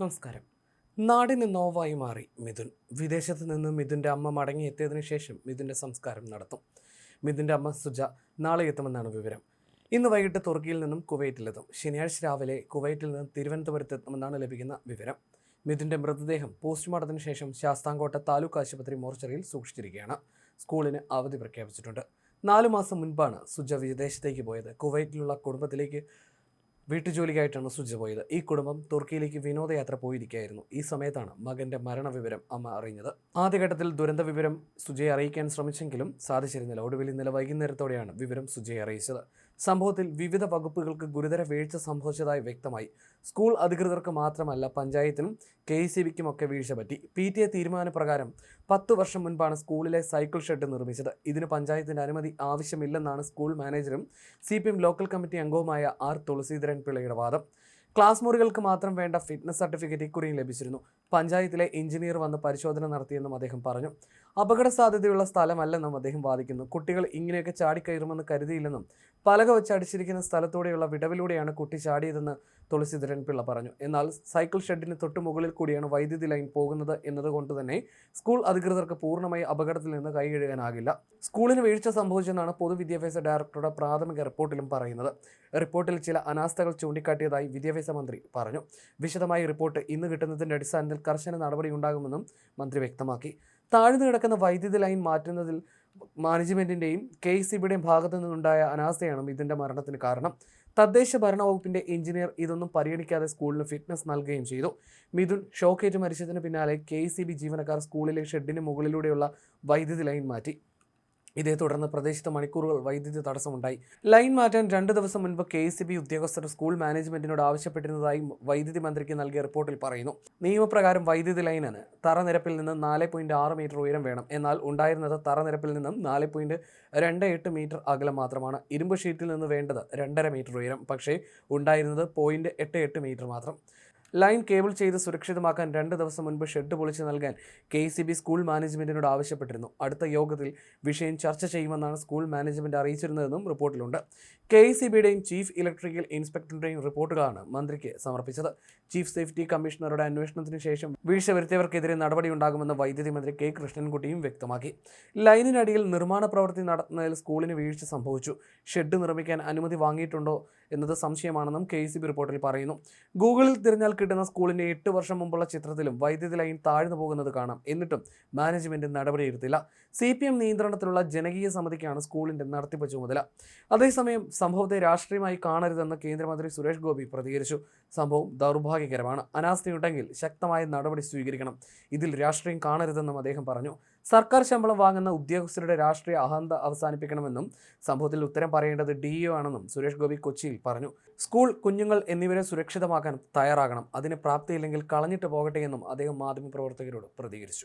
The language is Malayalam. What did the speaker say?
നമസ്കാരം. നാടിന് നോവായി മാറി മിഥുൻ. വിദേശത്ത് നിന്ന് മിഥുന്റെ അമ്മ മടങ്ങിയെത്തിയതിനു ശേഷം മിഥുന്റെ സംസ്കാരം നടത്തും. മിഥുന്റെ അമ്മ സുജ നാളെ എത്തുമെന്നാണ് വിവരം. ഇന്ന് വൈകിട്ട് തുർക്കിയിൽ നിന്നും കുവൈറ്റിലെത്തും. ശനിയാഴ്ച രാവിലെ കുവൈറ്റിൽ നിന്നും തിരുവനന്തപുരത്ത് എത്തുമെന്നാണ് ലഭിക്കുന്ന വിവരം. മിഥുന്റെ മൃതദേഹം പോസ്റ്റ്മോർട്ടത്തിന് ശേഷം ശാസ്താംകോട്ട താലൂക്ക് ആശുപത്രി മോർച്ചറിയിൽ സൂക്ഷിച്ചിരിക്കുകയാണ്. സ്കൂളിന് അവധി പ്രഖ്യാപിച്ചിട്ടുണ്ട്. നാലു മാസം മുൻപാണ് സുജ വിദേശത്തേക്ക് പോയത്. കുവൈറ്റിലുള്ള കുടുംബത്തിലേക്ക് വീട്ടുജോലിക്കായിട്ടാണ് സുജ പോയത്. ഈ കുടുംബം തുർക്കിയിലേക്ക് വിനോദയാത്ര പോയിരിക്കുകയായിരുന്നു ഈ സമയത്താണ് മകന്റെ മരണവിവരം അമ്മ അറിഞ്ഞത് ആദ്യഘട്ടത്തിൽ ദുരന്ത വിവരം സുജയെ അറിയിക്കാൻ ശ്രമിച്ചെങ്കിലും സാധിച്ചിരുന്നില്ല. ഒടുവിൽ ഇന്നലെ വൈകുന്നേരത്തോടെയാണ് വിവരം സുജയെ അറിയിച്ചത്. സംഭവത്തിൽ വിവിധ വകുപ്പുകൾക്ക് ഗുരുതര വീഴ്ച സംഭവിച്ചതായി വ്യക്തമായി. സ്കൂൾ അധികൃതർക്ക് മാത്രമല്ല പഞ്ചായത്തിനും കെ സി ബിക്കും ഒക്കെ വീഴ്ച പറ്റി. പി ടി എ തീരുമാനപ്രകാരം പത്തു വർഷം മുൻപാണ് സ്കൂളിലെ സൈക്കിൾ ഷെഡ് നിർമ്മിച്ചത്. ഇതിന് പഞ്ചായത്തിന്റെ അനുമതി ആവശ്യമില്ലെന്നാണ് സ്കൂൾ മാനേജറും സി ലോക്കൽ കമ്മിറ്റി അംഗവുമായ ആർ തുളസീധരൻ പിള്ളയുടെ വാദം. ക്ലാസ് മുറികൾക്ക് മാത്രം വേണ്ട ഫിറ്റ്നസ് സർട്ടിഫിക്കറ്റ് ഇക്കുറിയും ലഭിച്ചിരുന്നു. പഞ്ചായത്തിലെ എഞ്ചിനീയർ വന്ന് പരിശോധന നടത്തിയെന്നും അദ്ദേഹം പറഞ്ഞു. അപകട സാധ്യതയുള്ള സ്ഥലമല്ലെന്നും അദ്ദേഹം വാദിക്കുന്നു. കുട്ടികൾ ഇങ്ങനെയൊക്കെ ചാടിക്കയറുമെന്ന് കരുതിയില്ലെന്നും പലക വെച്ച് അടിച്ചിരിക്കുന്ന സ്ഥലത്തൂടെയുള്ള വിടവിലൂടെയാണ് കുട്ടി ചാടിയതെന്ന് തുളസീധരൻ പിള്ള പറഞ്ഞു. എന്നാൽ സൈക്കിൾ ഷെഡിന് തൊട്ട് മുകളിൽ കൂടിയാണ് വൈദ്യുതി ലൈൻ പോകുന്നത് എന്നതുകൊണ്ട് തന്നെ സ്കൂൾ അധികൃതർക്ക് പൂർണമായി അപകടത്തിൽ നിന്ന് കൈകഴുകാനാകില്ല. സ്കൂളിന് വീഴ്ച സംഭവിച്ചെന്നാണ് പൊതുവിദ്യാഭ്യാസ ഡയറക്ടറുടെ പ്രാഥമിക റിപ്പോർട്ടിലും പറയുന്നത്. റിപ്പോർട്ടിൽ ചില അനാസ്ഥകൾ ചൂണ്ടിക്കാട്ടിയതായി വിദ്യാഭ്യാസ മന്ത്രി പറഞ്ഞു. വിശദമായ റിപ്പോർട്ട് ഇന്ന് കിട്ടുന്നതിന്റെ അടിസ്ഥാനത്തിൽ കർശന നടപടി ഉണ്ടാകുമെന്നും മന്ത്രി വ്യക്തമാക്കി. താഴ്ന്നു കിടക്കുന്ന വൈദ്യുതി ലൈൻ മാറ്റുന്നതിൽ മാനേജ്മെന്റിന്റെയും കെ സി ഭാഗത്തു നിന്നുണ്ടായ അനാസ്ഥയാണ് ഇതിന്റെ മരണത്തിന് കാരണം. തദ്ദേശ ഭരണ വകുപ്പിന്റെ എഞ്ചിനീയർ ഇതൊന്നും പരിഗണിക്കാതെ സ്കൂളിന് ഫിറ്റ്നസ് നൽകുകയും ചെയ്തു. മിഥുൻ ഷോക്കേറ്റ് മരിച്ചതിന് പിന്നാലെ കെ ജീവനക്കാർ സ്കൂളിലെ ഷെഡിന് മുകളിലൂടെയുള്ള വൈദ്യുതി ലൈൻ മാറ്റി. ഇതേ തുടർന്ന് പ്രദേശത്ത് മണിക്കൂറുകൾ വൈദ്യുതി തടസ്സമുണ്ടായി. ലൈൻ മാറ്റാൻ രണ്ട് ദിവസം മുൻപ് കെ സി ബി ഉദ്യോഗസ്ഥർ സ്കൂൾ മാനേജ്മെന്റിനോട് ആവശ്യപ്പെട്ടിരുന്നതായി വൈദ്യുതി മന്ത്രിക്ക് നൽകിയ റിപ്പോർട്ടിൽ പറയുന്നു. നിയമപ്രകാരം വൈദ്യുതി ലൈനിന് തറനിരപ്പിൽ നിന്ന് നാല് പോയിന്റ് ആറ് മീറ്റർ ഉയരം വേണം. എന്നാൽ ഉണ്ടായിരുന്നത് തറനിരപ്പിൽ നിന്നും നാല് പോയിന്റ് രണ്ട് എട്ട് മീറ്റർ അകലം മാത്രമാണ്. ഇരുമ്പ് ഷീറ്റിൽ നിന്ന് വേണ്ടത് രണ്ടര മീറ്റർ ഉയരം. പക്ഷേ ഉണ്ടായിരുന്നത് പോയിന്റ് എട്ട് എട്ട് മീറ്റർ മാത്രം. ലൈൻ കേബിൾ ചെയ്ത് സുരക്ഷിതമാക്കാൻ രണ്ട് ദിവസം മുൻപ് ഷെഡ് പൊളിച്ച് നൽകാൻ കെ സി ബി സ്കൂൾ മാനേജ്മെന്റിനോട് ആവശ്യപ്പെട്ടിരുന്നു. അടുത്ത യോഗത്തിൽ വിഷയം ചർച്ച ചെയ്യുമെന്നാണ് സ്കൂൾ മാനേജ്മെന്റ് അറിയിച്ചിരുന്നതെന്നും റിപ്പോർട്ടിലുണ്ട്. കെ സി ബിയുടെയും ചീഫ് ഇലക്ട്രിക്കൽ ഇൻസ്പെക്ടറുടെയും റിപ്പോർട്ടുകളാണ് മന്ത്രിക്ക് സമർപ്പിച്ചത്. ചീഫ് സേഫ്റ്റി കമ്മീഷണറുടെ അന്വേഷണത്തിന് ശേഷം വീഴ്ച വരുത്തിയവർക്കെതിരെ നടപടിയുണ്ടാകുമെന്ന് വൈദ്യുതി മന്ത്രി കെ കൃഷ്ണൻകുട്ടിയും വ്യക്തമാക്കി. ലൈനിനടിയിൽ നിർമ്മാണ പ്രവൃത്തി നടത്തുന്നതിൽ സ്കൂളിന് വീഴ്ച സംഭവിച്ചു. ഷെഡ് നിർമ്മിക്കാൻ അനുമതി വാങ്ങിയിട്ടുണ്ടോ എന്നത് സംശയമാണെന്നും കെ സി ബി റിപ്പോർട്ടിൽ പറയുന്നു. ഗൂഗിളിൽ തിരഞ്ഞാൽ കിട്ടുന്ന സ്കൂളിന്റെ എട്ട് വർഷം മുമ്പുള്ള ചിത്രത്തിലും വൈദ്യുതി ലൈൻ താഴ്ന്നു പോകുന്നത് കാണാം. എന്നിട്ടും മാനേജ്മെന്റ് നടപടിയെടുത്തില്ല സി പി എം നിയന്ത്രണത്തിലുള്ള ജനകീയ സമിതിക്കാണ് സ്കൂളിന്റെ നടത്തിപ്പ് ചുമതല. അതേസമയം സംഭവത്തെ രാഷ്ട്രീയമായി കാണരുതെന്ന് കേന്ദ്രമന്ത്രി സുരേഷ് ഗോപി പ്രതികരിച്ചു. സംഭവം ദൗർഭാഗ്യകരമാണ്. അനാസ്ഥയുണ്ടെങ്കിൽ ശക്തമായ നടപടി സ്വീകരിക്കണം. ഇതിൽ രാഷ്ട്രീയം കാണരുതെന്നും അദ്ദേഹം പറഞ്ഞു. സർക്കാർ ശമ്പളം വാങ്ങുന്ന ഉദ്യോഗസ്ഥരുടെ രാഷ്ട്രീയ അഹന്ത അവസാനിപ്പിക്കണമെന്നും സംഭവത്തിൽ ഉത്തരം പറയേണ്ടത് ഡി ആണെന്നും സുരേഷ് ഗോപി കൊച്ചിയിൽ പറഞ്ഞു. സ്കൂൾ കുഞ്ഞുങ്ങൾ എന്നിവരെ സുരക്ഷിതമാക്കാൻ തയ്യാറാകണം. അതിന് പ്രാപ്തിയില്ലെങ്കിൽ കളഞ്ഞിട്ട് പോകട്ടെ എന്നും അദ്ദേഹം മാധ്യമപ്രവർത്തകരോട് പ്രതികരിച്ചു.